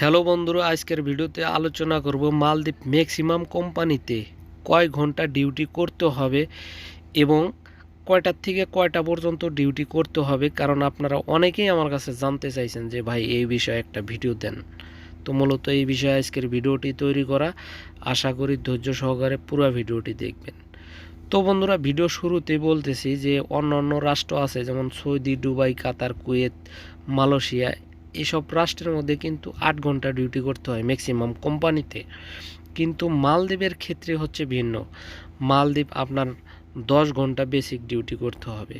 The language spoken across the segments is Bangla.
হ্যালো বন্ধুরা, আজকের ভিডিওতে আলোচনা করব মালদ্বীপ ম্যাক্সিমাম কোম্পানিতে কয় ঘণ্টা ডিউটি করতে হবে এবং কয়টার থেকে কয়টা পর্যন্ত ডিউটি করতে হবে? কারণ আপনারা অনেকেই আমার কাছে জানতে চাইছেন যে, ভাই, এই বিষয়ে একটা ভিডিও দেন। তো মূলত এই বিষয়ে আজকের ভিডিওটি তৈরি করা। আশা করি ধৈর্য সহকারে পুরো ভিডিওটি দেখবেন। তো বন্ধুরা, ভিডিও শুরুতে বলতেছি যে অন্য অন্য রাষ্ট্র আছে, যেমন Saudi, Dubai, Qatar, Kuwait, Malaysia এসব রাষ্ট্রের মধ্যে কিন্তু আট ঘণ্টা ডিউটি করতে হয় ম্যাক্সিমাম কোম্পানিতে। কিন্তু মালদ্বীপের ক্ষেত্রে হচ্ছে ভিন্ন। মালদ্বীপ আপনার দশ ঘণ্টা বেসিক ডিউটি করতে হবে।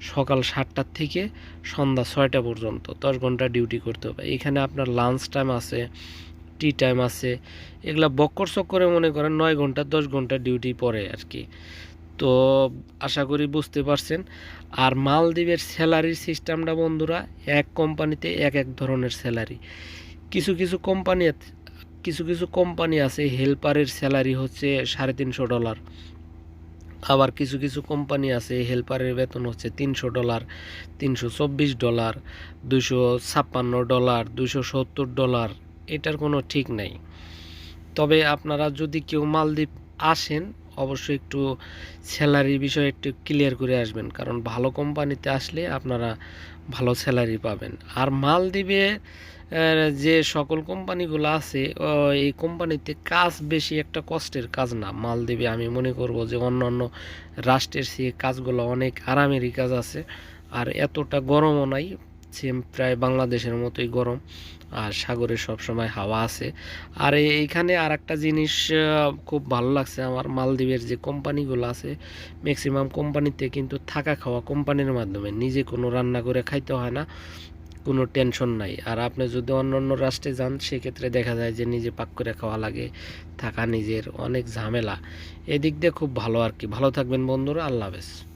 সকাল সাতটার থেকে সন্ধ্যা ছয়টা পর্যন্ত দশ ঘণ্টা ডিউটি করতে হবে। এখানে আপনার লাঞ্চ টাইম আছে টি টাইম আছে। এগুলা বক্কর চক্করে মনে করেন নয় ঘণ্টা, দশ ঘণ্টা ডিউটি পড়ে আর কি। তো আশা করি বুঝতে পারছেন। আর মালদ্বীপের স্যালারির সিস্টেমটা বন্ধুরা, এক কোম্পানিতে এক এক ধরনের স্যালারি কিছু কিছু কোম্পানি কিছু কিছু কোম্পানি আছে হেল্পারের স্যালারি হচ্ছে সাড়ে তিনশো ডলার আবার কিছু কিছু কোম্পানি আছে হেল্পারের বেতন হচ্ছে তিনশো ডলার তিনশো চব্বিশ ডলার দুশো ছাপ্পান্ন ডলার দুশো সত্তর ডলার এটার কোনো ঠিক নাই। তবে আপনারা যদি কেউ মালদ্বীপ আসেন অবশ্যই একটু স্যালারি বিষয়ে একটু ক্লিয়ার করে আসবেন। কারণ ভালো কোম্পানিতে আসলে আপনারা ভালো স্যালারি পাবেন। আর মালদ্বীপে যে সকল কোম্পানিগুলো আছে এই কোম্পানিতে কাজ বেশি একটা কষ্টের কাজ না। মালদ্বীপে আমি মনে করব যে অন্য অন্য রাষ্ট্রের সে কাজগুলো অনেক আরামেরই কাজ আছে। আর এতটা গরমও নাই। সেম প্রায় বাংলাদেশের মতোই গরম আর সাগরে সবসময় হাওয়া আছে। আর এইখানে আর একটা জিনিস খুব ভালো লাগছে আমার মালদ্বীপের যে কোম্পানিগুলো আছে ম্যাক্সিমাম কোম্পানিতে কিন্তু থাকা খাওয়া কোম্পানির মাধ্যমে নিজে কোনো রান্না করে খাইতে হয় না, কোনো টেনশন নাই। আর আপনি যদি অন্য অন্য রাষ্ট্রে যান, সেক্ষেত্রে দেখা যায় যে নিজে পাক করে খাওয়া লাগে, থাকা নিজের অনেক ঝামেলা। এদিক দিয়ে খুব ভালো আর কি। ভালো থাকবেন বন্ধুরা, আল্লাহ হাফেজ।